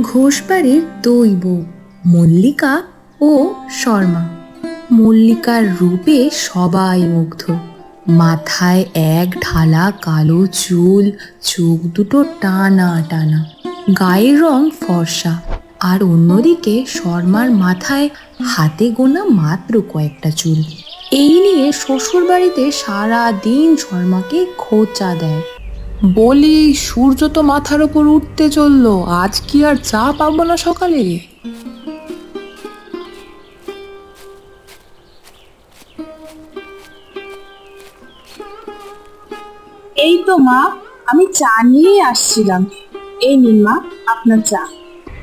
ঘোষবাড়ির দুই বউ, মল্লিকা ও শর্মা। মল্লিকার রূপে সবাই মুগ্ধ। মাথায় এক ঢালা কালো চুল, চোখ দুটো টানা টানা। গায়ের রং ফর্সা। আর অন্যদিকে শর্মার মাথায় হাতে গোনা মাত্র কয়েকটা চুল। এই নিয়ে শ্বশুর বাড়িতে সারা দিন শর্মাকে খোঁচা দেয়। বলি সূর্য তো মাথার উপর উঠতে চলল। আজ কি আর চা পাবো না সকালে? এই তো মা আমি চা নিয়ে আসছিলাম। এই নিন মা আপনার চা।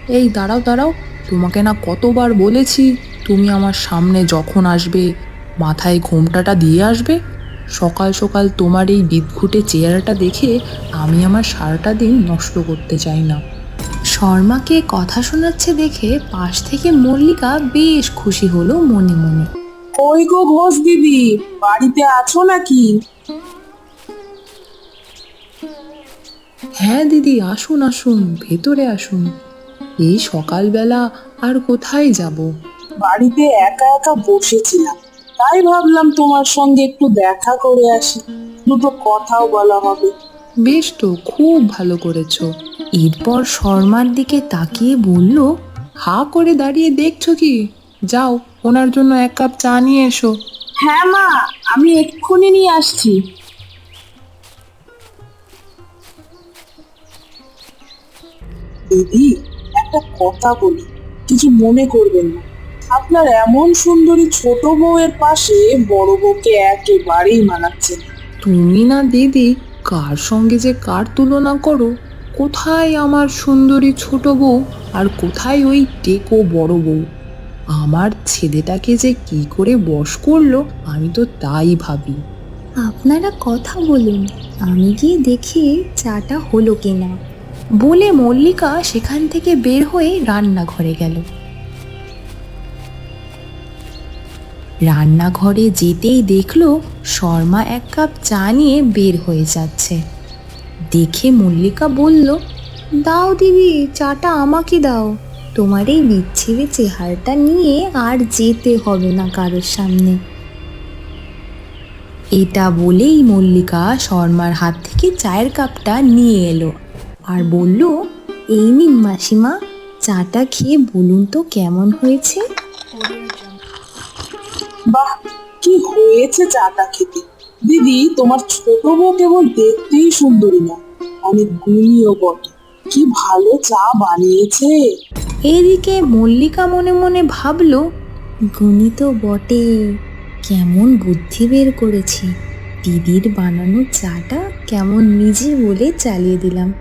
এই দাঁড়াও দাঁড়াও তোমাকে না কতবার বলেছি তুমি আমার সামনে যখন আসবে মাথায় ঘোমটাটা দিয়ে আসবে। সকাল সকাল তোমার এই বিদঘুটে চেহারাটা দেখে আমি আমার সারাটা দিন নষ্ট করতে চাই না। শর্মাকে কথা শোনাচ্ছে দেখে পাশ থেকে মল্লিকা বেশ খুশি হলো মনে মনে। ওই গো ঘোষ দিদি বাড়িতে আছো নাকি? হ্যাঁ দিদি আসুন আসুন ভেতরে আসুন। এই সকালবেলা আর কোথায় যাব? বাড়িতে একা একা বসেছিলাম। তাই ভাবলাম তোমার সঙ্গে একটু দেখা করে আসি। দুটো কথাও বলা হবে। বেশ তো খুব ভালো করেছ। এরপর শর্মার দিকে তাকিয়ে বলল হা করে দাঁড়িয়ে দেখছ কি? যাও ওনার জন্য এক কাপ চা নিয়ে এসো। হ্যাঁ মা আমি এক্ষুনি নিয়ে আসছি। দিদি একটা কথা বলি কিছু মনে করবেন না। আপনার এমন সুন্দরী ছোট বউয়ের পাশে বড় বউকে একেবারেই মানাচ্ছে না। তুমি না দিদি কার সঙ্গে যে কার তুলনা করো? কোথায় আমার সুন্দরী ছোট বউ আর কোথায় ওই টেকো বড় বউ? আমার ছেলেটাকে যে কি করে বশ করল আমি তো তাই ভাবি। আপনারা কথা বলুন আমি গিয়ে দেখি চাটা হলো কিনা। বলে মল্লিকা সেখান থেকে বের হয়ে রান্নাঘরে গেল। রান্নাঘরে যেতেই দেখল শর্মা এক কাপ চা নিয়ে বের হয়ে যাচ্ছে। দেখে মল্লিকা বলল, দাও দিদি, চাটা আমাকে দাও। তোমার এই বিচ্ছিরি চেহারাটা নিয়ে আর যেতে হবে না কারোর সামনে। এটা বলেই মল্লিকা শর্মার হাত থেকে চায়ের কাপটা নিয়ে এলো আর বলল, এই নিন মাসিমা, চাটা খেয়ে বলুন তো কেমন হয়েছে? বাহ কি হয়েছে চাটা খেতে? দিদি তোমার ছোট বউ কেবল দেখতেই সুন্দরী না। অনেক গুণীয় বটে। কি ভালো চা বানিয়েছে। এদিকে মল্লিকা মনে মনে ভাবলো গুণী তো বটে। কেমন বুদ্ধি বের করেছি। দিদির বানানো চাটা কেমন নিজে বলে চালিয়ে দিলাম।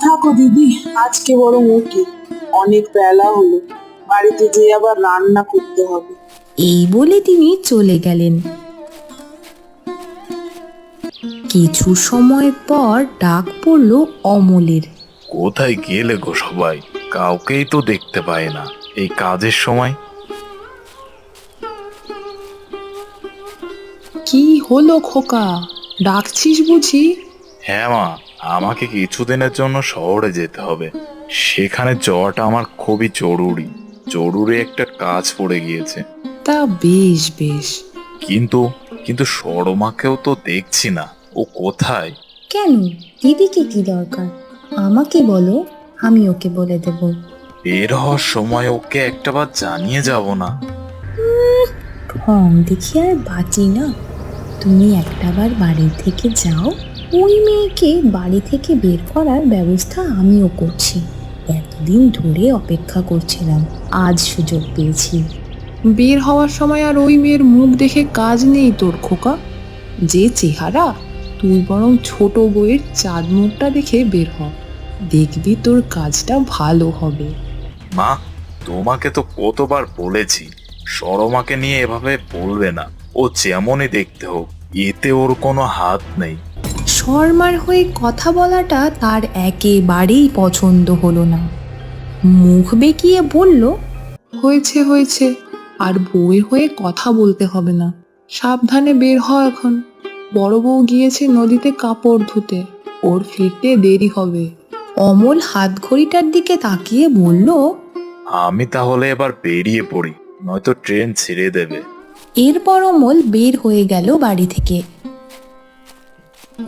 থাকো দিদি আজকে বরং ওকে। অনেক বেলা হলো। বাড়িতে যেয়ে আবার রান্না করতে হবে। এই বলে তিনি চলে গেলেন। কিছু সময় পর ডাক পড়ল অমলের। কোথায় গেলে গো সবাই? কাউকেই তো দেখতে পায় না। এই কাজের সময়? কি হলো খোকা? ডাকছিস বুঝি? হ্যাঁ মা আমাকে কিছুদিনের জন্য শহরে যেতে হবে। সেখানে যাওয়াটা আমার খুবই জরুরি। জরুরি একটা কাজ পড়ে গিয়েছে। তা বেশ বেশ। কিন্তু কিন্তু সরমাকেও তো দেখছি না। ও কোথায়? কেন? দিদিকে কি দরকার? আমাকে বলো আমি ওকে বলে দেব। বের হওয়ার সময় ওকে একটাবার জানিয়ে যাব না। ঢং দেখি আর বাঁচি না। তুমি একটাবার বাড়ি থেকে যাও। ওই মেয়েকে বাড়ি থেকে বের করার ব্যবস্থা আমিও করছি। এতদিন ধরে অপেক্ষা করছিলাম। আজ সুযোগ পেয়েছি। বের হওয়ার সময় আর ওই মেয়ের মুখ দেখে কাজ নেই তোর খোকা। যে চেহারা তুই বরং ছোট বইয়ের চাঁদ মুখটা দেখে বের হ। দেখবি তোর কাজটা ভালো হবে। মা তোমাকে তো কতবার বলেছি সরমাকে নিয়ে এভাবে বলবে না। ও যেমনই দেখতে হোক এতে ওর কোনো হাত নেই। শর্মার হয়ে কথা বলাটা তার একেবারেই পছন্দ হলো না। মুখ বেঁকিয়ে বলল হয়েছে হয়েছে। আর বউয়ের হয়ে কথা বলতে হবে না। সাবধানে বের হ এখন। বড় বউ গিয়েছে নদীতে কাপড় ধুতে। ওর ফিরতে দেরি হবে। অমল হাত ঘড়িটার দিকে তাকিয়ে বলল আমি তাহলে এবার বেরিয়ে পড়ি নয়তো ট্রেন ছেড়ে দেবে। এরপর অমল বের হয়ে গেল বাড়ি থেকে।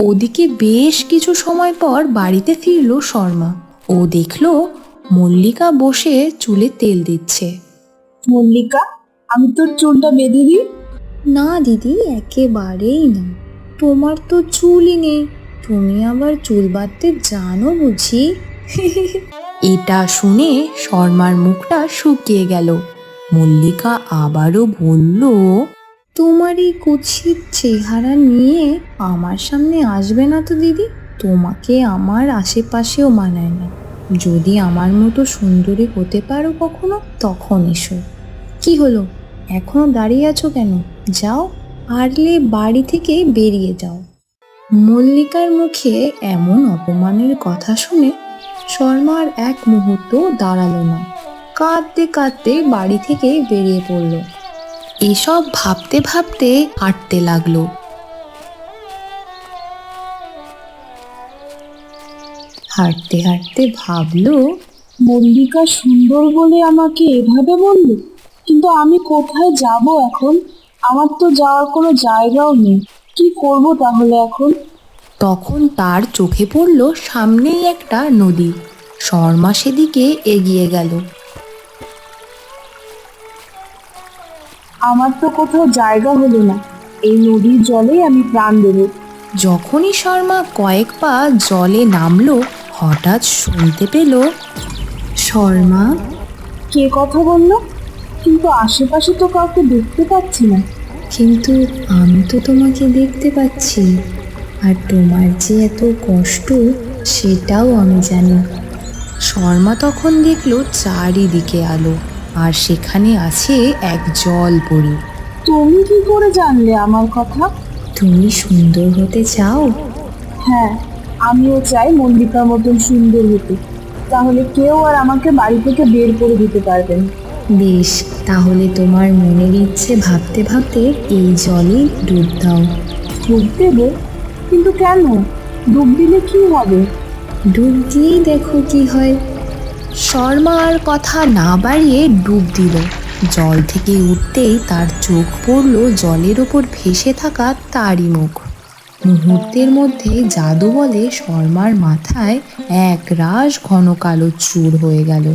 ওদিকে বেশ কিছু সময় পর বাড়িতে ফিরল শর্মা। ও দেখল মল্লিকা বসে চুলে তেল দিচ্ছে। মল্লিকা? আমি তোর চুলটা বেঁধে দিই? না দিদি একেবারেই না। তোমার তো চুলই নেই। তুমি আবার চুল বাঁধতে জানো বুঝি? এটা শুনে শর্মার মুখটা শুকিয়ে গেল। মল্লিকা আবারও বলল তোমার এই কুৎসিত চেহারা নিয়ে আমার সামনে আসবে না তো দিদি। তোমাকে আমার আশেপাশেও মানায় না। যদি আমার মতো সুন্দরী হতে পারো কখনো তখন এসো। কি হলো? এখনও দাঁড়িয়ে আছো কেন? যাও, পারলে বাড়ি থেকে বেরিয়ে যাও। মল্লিকার মুখে এমন অপমানের কথা শুনে শর্মার এক মুহূর্ত দাঁড়াল না। কাঁদতে কাঁদতে বাড়ি থেকে বেরিয়ে পড়ল। এসব ভাবতে ভাবতে হাঁটতে লাগল। হাঁটতে হাঁটতে ভাবলো, মল্লিকা সুন্দর বলে আমাকে এভাবে বলল? কিন্তু আমি কোথায় যাব এখন? আমার তো যাওয়ার কোনো জায়গাও নেই। কি করব তাহলে এখন? তখন তার চোখে পড়ল সামনেই একটা নদী। শর্মা সেদিকে এগিয়ে গেল। আমার তো কোথাও জায়গা হলো না। এই নদীর জলেই আমি প্রাণ দেবো। যখনই শর্মা কয়েক পা জলে নামলো হঠাৎ শুনতে পেল শর্মা? কে কথা বলল? কিন্তু আশেপাশে তো কাউকে দেখতে পাচ্ছি না। কিন্তু আমি তো তোমাকে দেখতে পাচ্ছি। আর তোমার যে এত কষ্ট সেটাও আমি জানি। শর্মা তখন দেখল চারিদিকে আলো আর সেখানে আছে এক জল পরি। তুমি কি করে জানলে আমার কথা? তুমি সুন্দর হতে চাও? হ্যাঁ আমিও চাই মল্লিকার মতন সুন্দর হতে। তাহলে কেউ আর আমাকে বাড়ি থেকে বের করে দিতে পারবে না বেশ তাহলে তোমার মনের ইচ্ছে ভাবতে ভাবতে এই জলে ডুব দাও। ডুব দেবো? কিন্তু কেন? ডুব দিলে কি হবে? ডুব দিয়েই দেখো কি হয়। শর্মা আর কথা না বাড়িয়ে ডুব দিল। জল থেকে উঠতেই তার চোখ পড়ল জলের ওপর ভেসে থাকা তারই মুখ। মুহূর্তের মধ্যে জাদু বলে শর্মার মাথায় এক রাস ঘন কালো চুর হয়ে গেল।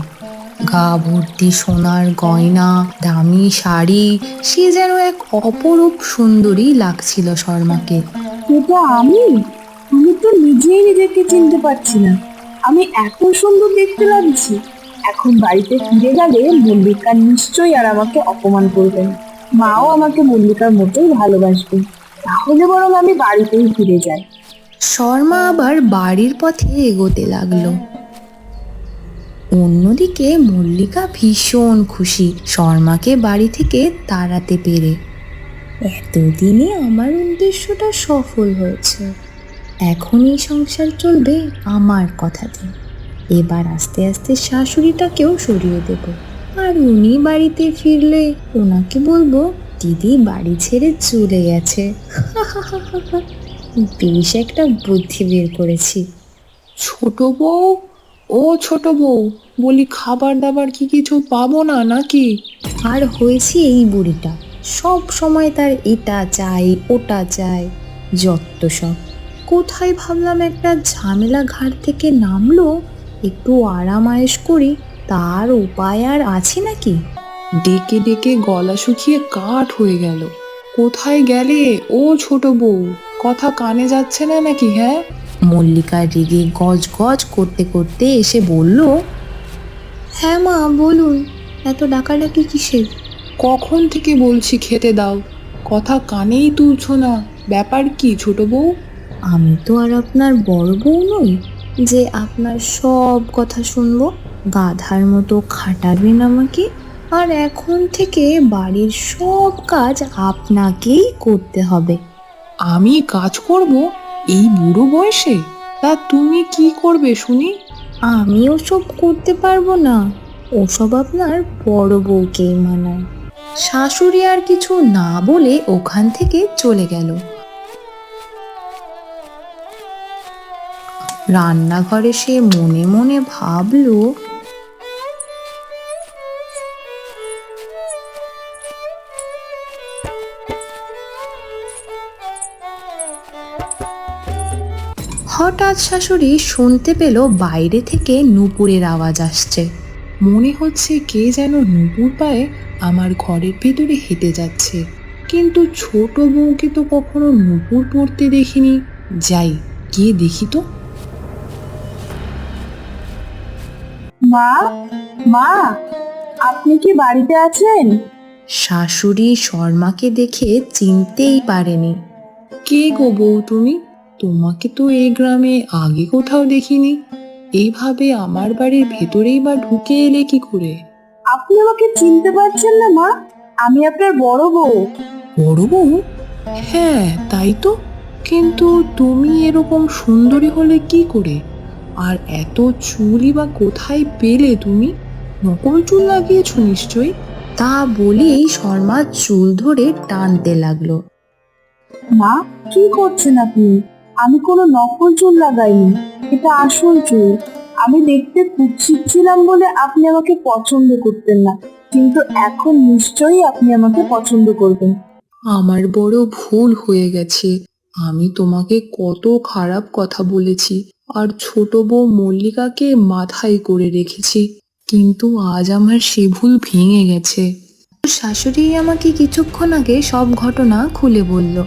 গা ভর্তি সোনার গয়না দামি শাড়ি সে যেন এক অপরূপ সুন্দরী লাগছিল শর্মাকে। এটা আমি? আমি তো নিজেই নিজেকে চিনতে পারছি না। আমি এত সুন্দর দেখতে লাগছি। এখন বাড়িতে ফিরে গেলে মল্লিকা নিশ্চয়ই আর আমাকে অপমান করবেন। মাও আমাকে মল্লিকার মতোই ভালোবাসবে। তাহলে বরং আমি বাড়িতেই ফিরে যাই। শর্মা আবার বাড়ির পথে এগোতে লাগল। অন্যদিকে মল্লিকা ভীষণ খুশি শর্মাকে বাড়ি থেকে তাড়াতে পেরে। এতদিনে আমার উদ্দেশ্যটা সফল হয়েছে। এখন এই সংসার চলবে আমার কথাতে। এবার আস্তে আস্তে শাশুড়িটাকেও সরিয়ে দেব। আর উনি বাড়িতে ফিরলে ওনাকে বলব, দিদি বাড়ি ছেড়ে চলে গেছে। বেশ একটা বুদ্ধি বের করেছি। ছোট বউ ও ছোট বউ বলি খাবার দাবার কি কিছু পাবো না নাকি? আর হয়েছে এই বুড়িটা। সব সময় তার এটা চাই ওটা চাই যত সব। কোথায় ভাবলাম একটা ঝামেলা ঘাট থেকে নামলো একটু আরাম আয়েশ করি তার উপায় আর আছে নাকি? ডেকে ডেকে গলা শুকিয়ে কাঠ হয়ে গেল। কোথায় গেলে ও ছোট বউ? কথা কানে যাচ্ছে না নাকি হ্যাঁ? মল্লিকা রেগে গজ গজ করতে করতে এসে বলল হ্যাঁ মা বলুন। এত ডাকাডাকি কিসের? কখন থেকে বলছি খেতে দাও? কথা কানেই তুলছ না। ব্যাপার কি ছোট বউ? আমি তো আর আপনার বড় বউ নই। যে আপনার সব কথা শুনব গাধার মতো খাটাবেন আমাকে আর এখন থেকে বাড়ির সব কাজ আপনাকেই করতে হবে। আমি কাজ করব? এই বুড়ো বয়সে? তা তুমি কি করবে শুনি? আমি ওসব করতে পারব না। ওসব আপনার বড় বউকেই মানায়। শাশুড়ি আর কিছু না বলে ওখান থেকে চলে গেল। রান্নাঘরে সে মনে মনে ভাবলো হঠাৎ শাশুড়ি শুনতে পেল বাইরে থেকে নুপুরের আওয়াজ আসছে। মনে হচ্ছে কে যেন নুপুর পায়ে আমার ঘরের ভেতরে হেঁটে যাচ্ছে। কিন্তু ছোট বউকে তো কখনো নুপুর পড়তে দেখিনি। যাই গিয়ে দেখি তো। মা মা আপনি কি বাড়িতে আছেন? শাশুড়ি শর্মাকে দেখে চিনতেই পারেনি। কে গো বউ তুমি? তোমাকে তো এই গ্রামে আগে কোথাও দেখিনি। এইভাবে আমার বাড়ির ভেতরেই বা ঢুকে এলে কি করে? আপনি আমাকে চিনতে পারছেন না মা। আমি আপনার বড় বউ। বড় বউ? হ্যাঁ তাই তো। কিন্তু তুমি এরকম সুন্দরী হলে কি করে? আর এত চুলই বা কোথায় পেলে তুমি? নকল চুল লাগিয়েছো নিশ্চয়ই? তা বলেই শর্মা চুল ধরে টানতে লাগল। মা কি করছেন আপনি? আমি কোনো নকল চুল লাগাইনি এটা আসল চুল। আমি দেখতে কুৎসিত ছিলাম বলে আপনি আমাকে পছন্দ করতেন না কিন্তু এখন নিশ্চয়ই আপনি আমাকে পছন্দ করবেন। আমার বড় ভুল হয়ে গেছে। আমি তোমাকে কত খারাপ কথা বলেছি আর ছোট বউ মল্লিকাকে মাথায় করে রেখেছি কিন্তু আজ আমার সে ভুল ভেঙে গেছে। শাশুড়ি আমাকে কিছুক্ষণ আগে সব ঘটনা খুলে বলল।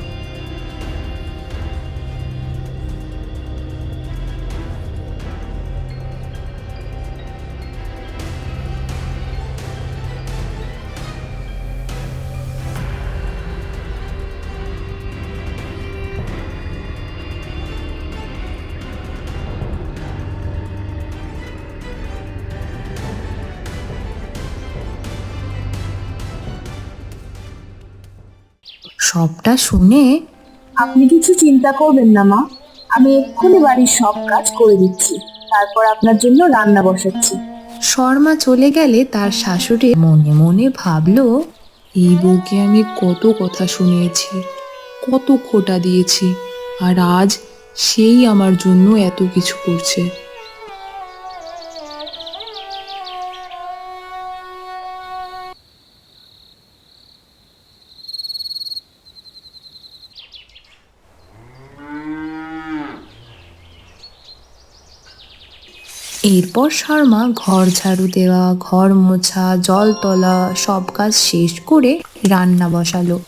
সবটা শুনে আপনি কিছু চিন্তা করবেন না মা। আমি এক্ষুনি বাড়ির সব কাজ করে দিচ্ছি। তারপর আপনার জন্য রান্না বসাচ্ছি। শর্মা চলে গেলে তার শাশুড়ি মনে মনে ভাবল এই বউকে আমি কত কথা শুনিয়েছি কত খোটা দিয়েছি আর আজ সেই আমার জন্য এত কিছু করছে। এরপর শর্মা ঘর ঝাড়ু দেওয়া, ঘর মোছা, জল তোলা, সব কাজ শেষ করে রান্না বসালো।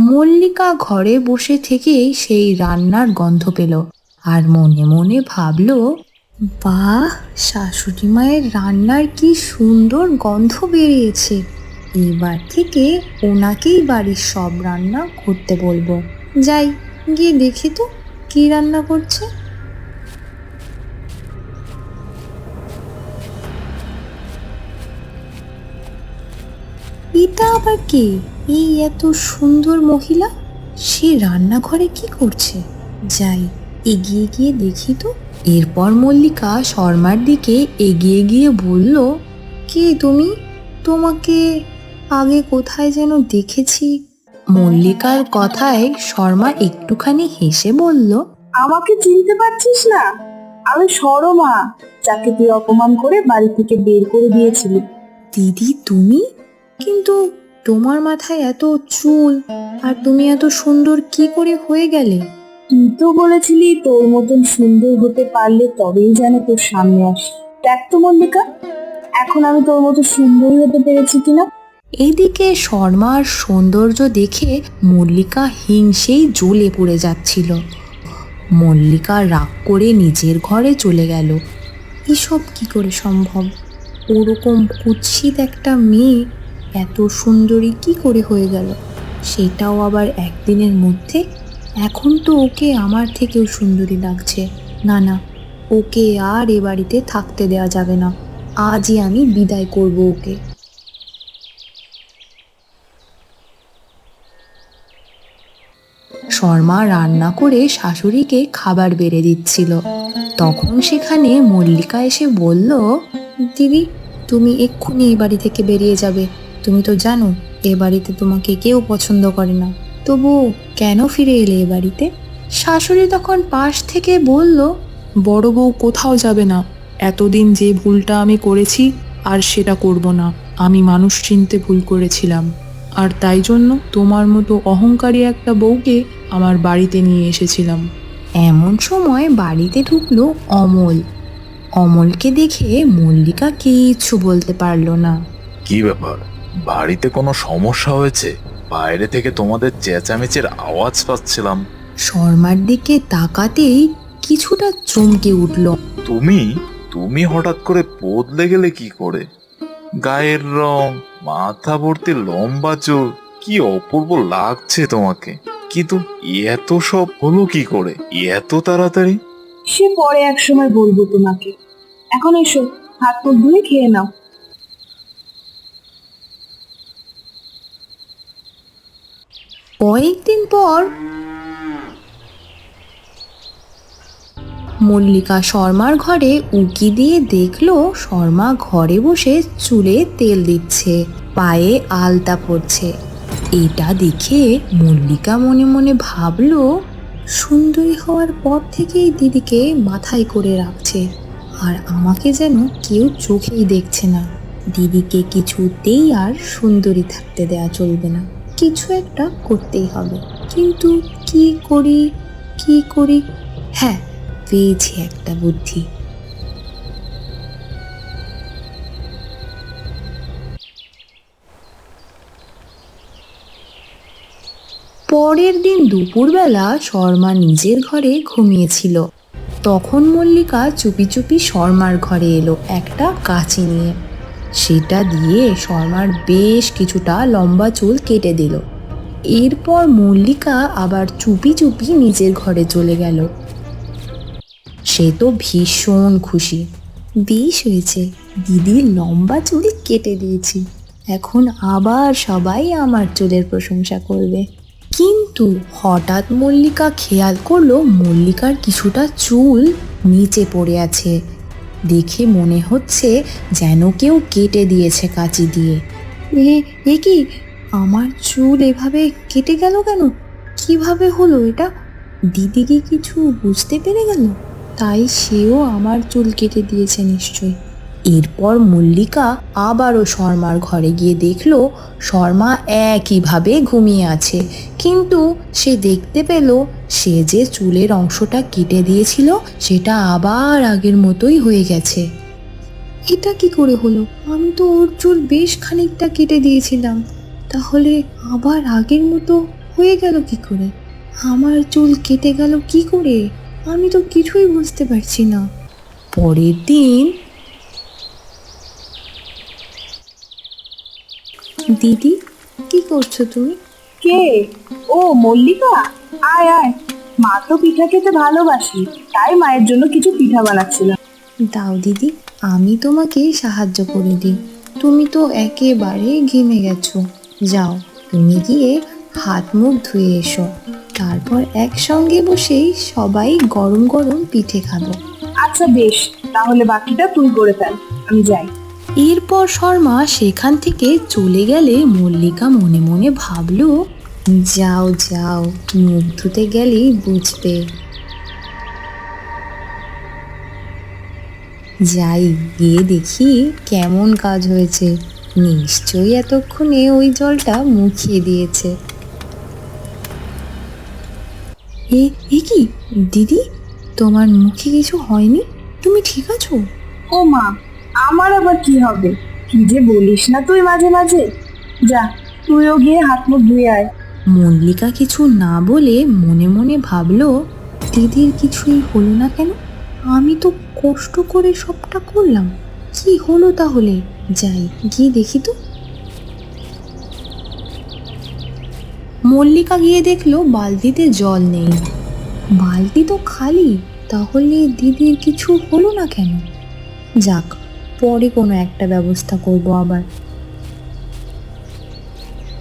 মল্লিকা ঘরে বসে থেকেই সেই রান্নার গন্ধ পেল আর মনে মনে ভাবলো, বাহ, শাশুড়ি মায়ের রান্নার কি সুন্দর গন্ধ বেরিয়েছে। এবার থেকে ওনাকেই বাড়ির সব রান্না করতে বলব। যাই। গিয়ে দেখি তো, কি রান্না করছে। এটা আবার কে? এই এত সুন্দর মহিলা, সে রান্নাঘরে কি করছে? যাই, এগিয়ে গিয়ে দেখি তো, এরপর মল্লিকা শর্মার দিকে এগিয়ে গিয়ে বলল, কে তুমি? তোমাকে আগে কোথায় যেন দেখেছি মল্লিকার কথায় শর্মা একটুখানি হেসে বলল আমাকে চিনতে পারছিস না? আমি সরমা যাকে তুই অপমান করে বাড়ি থেকে বের করে দিয়েছিলি। দিদি তুমি? কিন্তু তোমার মাথায় এত চুল আর তুমি এত সুন্দর কি করে হয়ে গেলে? তুই তো বলেছিলি তোর মতন সুন্দর হতে পারলে তবেই যেন তোর সামনে আসি। দেখ তো মল্লিকা এখন আমি তোর মতো সুন্দরী হতে পেরেছি কিনা? এদিকে শর্মার সৌন্দর্য দেখে মল্লিকা হিংসেই জ্বলে পড়ে যাচ্ছিল। মল্লিকা রাগ করে নিজের ঘরে চলে গেল। এসব কি করে সম্ভব? ওরকম কুৎসিত একটা মেয়ে এত সুন্দরী কি করে হয়ে গেল? সেটাও আবার একদিনের মধ্যে? এখন তো ওকে আমার থেকেও সুন্দরী লাগছে। না না, ওকে আর এ বাড়িতে থাকতে দেওয়া যাবে না। আজই আমি বিদায় করব ওকে। শর্মা রান্না করে শাশুড়িকে খাবার বেড়ে দিচ্ছিল। তখন সেখানে মল্লিকা এসে বলল, দিদি, তুমি এক্ষুনি এই বাড়ি থেকে বেরিয়ে যাবে। তুমি তো জানো, এ বাড়িতে তোমাকে কেউ পছন্দ করে না। তবু কেন ফিরে এলে এ বাড়িতে? শাশুড়ি তখন পাশ থেকে বলল, বড় বউ কোথাও যাবে না। এতদিন যে ভুলটা আমি করেছি, আর সেটা করব না। আমি মানুষ চিনতে ভুল করেছিলাম। আর তাই জন্য তোমার মতো অহংকারী একটা বউকে আমার বাড়িতে নিয়ে এসেছিলাম। এমন সময় বাড়িতে ঢুকলো অমল। অমলকে দেখে মল্লিকা কিচ্ছু বলতে পারল না। কি ব্যাপার? বাড়িতে কোনো সমস্যা হয়েছে? বাইরে থেকে তোমাদের চেঁচামেচির আওয়াজ পাচ্ছিলাম। শর্মার দিকে তাকাতেই কিছুটা চমকে উঠল। তুমি? তুমি হঠাৎ করে বদলে গেলে কি করে? গায়ের রং মাথা ভর্তি লম্বা চুল কি অপূর্ব লাগছে তোমাকে। কিন্তু এত সব হলো কি করে? এত তাড়াতাড়ি? সে পরে এক সময় বলব তোমাকে। এখন এসো হাত মুখ ধুয়ে খেয়ে নাও। কয়েকদিন পর মল্লিকা শর্মার ঘরে উকি দিয়ে দেখল শর্মা ঘরে বসে চুলে তেল দিচ্ছে, পায়ে আলতা পড়ছে এটা দেখে মল্লিকা মনে মনে ভাবলো, সুন্দরী হওয়ার পর থেকেই দিদিকে মাথায় করে রাখছে, আর আমাকে যেন কেউ চোখেই দেখছে না। দিদিকে কিছুতেই আর সুন্দরী থাকতে দেয়া চলবে না। কিছু একটা করতেই হবে। কিন্তু কি করি কি করি? হ্যাঁ পেয়েছি একটা বুদ্ধি। পরের দিন দুপুরবেলা শর্মা নিজের ঘরে ঘুমিয়েছিল। তখন মল্লিকা চুপি চুপি শর্মার ঘরে এলো একটা কাঁচি নিয়ে। সেটা দিয়ে শর্মার বেশ কিছুটা লম্বা চুল কেটে দিল। এরপর মল্লিকা আবার চুপি চুপি নিজের ঘরে চলে গেল। সে তো ভীষণ খুশি। বেশ হয়েছে, দিদির লম্বা চুল কেটে দিয়েছি। এখন আবার সবাই আমার চুলের প্রশংসা করবে। কিন্তু হঠাৎ মল্লিকা খেয়াল করল মল্লিকার কিছুটা চুল নিচে পড়ে আছে। দেখে মনে হচ্ছে যেন কেউ কেটে দিয়েছে কাঁচি দিয়ে। এ এ কি? আমার চুল এভাবে কেটে গেল কেন? কীভাবে হলো এটা? দিদিকে কিছু বুঝতে পেরে গেল? তাই সেও আমার চুল কেটে দিয়েছে নিশ্চয় এরপর মল্লিকা আবারও শর্মার ঘরে গিয়ে দেখল, শর্মা একইভাবে ঘুমিয়ে আছে। কিন্তু সে দেখতে পেল, সে যে চুলের অংশটা কেটে দিয়েছিল, সেটা আবার আগের মতোই হয়ে গেছে। এটা কি করে হলো? আমি তো ওর চুল বেশ খানিকটা কেটে দিয়েছিলাম। তাহলে আবার আগের মতো হয়ে গেল কি করে? আমার চুল কেটে গেল কি করে? আমি তো কিছুই বুঝতে পারছি না। পরের দিন দিদি কি করছ তুমি? কে? ও মল্লিকা? আয় আয়। মা তো পিঠা খেতে ভালোবাসি তাই মায়ের জন্য কিছু পিঠা বানাচ্ছিলাম দাও দিদি আমি তোমাকে সাহায্য করে দিই। তুমি তো একেবারে ঘেমে গেছো। যাও তুমি গিয়ে হাত মুখ ধুয়ে এসো। তারপর একসঙ্গে বসেই সবাই গরম গরম পিঠে খাব। আচ্ছা বেশ তাহলে বাকিটা তুই করে ফেল আমি যাই। এরপর শর্মা সেখান থেকে চলে গেলে মল্লিকা মনে মনে ভাবলো যাও যাও মুখ ধুতে গেলেই বুঝবে। যাই গিয়ে দেখি কেমন কাজ হয়েছে। নিশ্চয়ই এতক্ষণে ওই জলটা মুখিয়ে দিয়েছে। এ এ কি? দিদি তোমার মুখে কিছু হয়নি? তুমি ঠিক আছো? ও মা আমার আবার কি হবে? কি যে বলিস না তুই মাঝে মাঝে? যা তুইও গিয়ে হাত মুখ ধুয়ে আয়। মল্লিকা কিছু না বলে মনে মনে ভাবলো দিদির কিছুই হলো না কেন? আমি তো কষ্ট করে সবটা করলাম। কি হলো তাহলে? যাই গিয়ে দেখি তো। মল্লিকা গিয়ে দেখল বালতিতে জল নেই। বালতি তো খালি, তাহলে দিদির কিছু হলো না কেন? যাক, পরে কোনো একটা ব্যবস্থা করব আবার।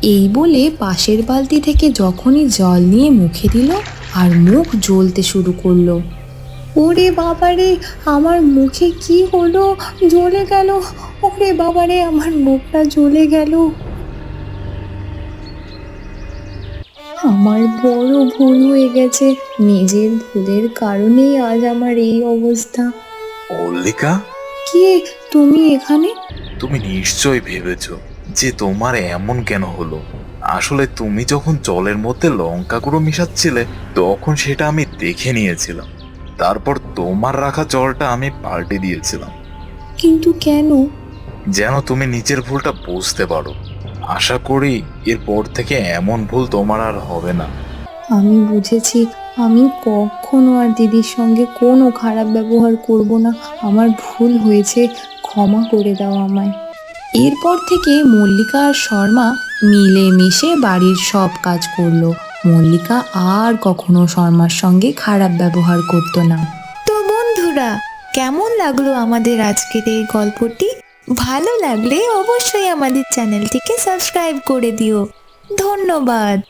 এই বলে পাশের বালতি থেকে যখনই জল নিয়ে মুখে দিল আর মুখ জ্বলতে শুরু করল। ওরে বাবারে, আমার মুখে কি হলো? জ্বলে গেল। ওরে বাবারে, আমার মুখটা জ্বলে গেল। আমার বড় ভুল হয়ে গেছে। নিজের ভুলের কারণেই আজ আমার এই অবস্থা। মল্লিকা? কে? তুমি এখানে? তুমি নিশ্চয় ভেবেছো যে তোমার এমন কেন হলো? আসলে তুমি যখন জলের মধ্যে লঙ্কা গুঁড়ো মিশাচ্ছিলে তখন সেটা আমি দেখে নিয়েছিলাম। তারপর তোমার রাখা জলটা আমি পাল্টে দিয়েছিলাম। কিন্তু কেন? যেন তুমি নিজের ভুলটা বুঝতে পারো। আশা করি এরপর থেকে এমন ভুল তোমার আর হবে না। আমি বুঝেছি আমি কখনো আর দিদির সঙ্গে কোনো খারাপ ব্যবহার করব না। আমার ভুল হয়েছে ক্ষমা করে দাও আমায়। এরপর থেকে মল্লিকা আর শর্মা মিলে মিশে বাড়ির সব কাজ করল। মল্লিকা আর কখনো শর্মার সঙ্গে খারাপ ব্যবহার করতো না। তো বন্ধুরা কেমন লাগল আমাদের আজকের এই গল্পটি? ভালো লাগলে অবশ্যই আমাদের চ্যানেলটিকে সাবস্ক্রাইব করে দিও। ধন্যবাদ।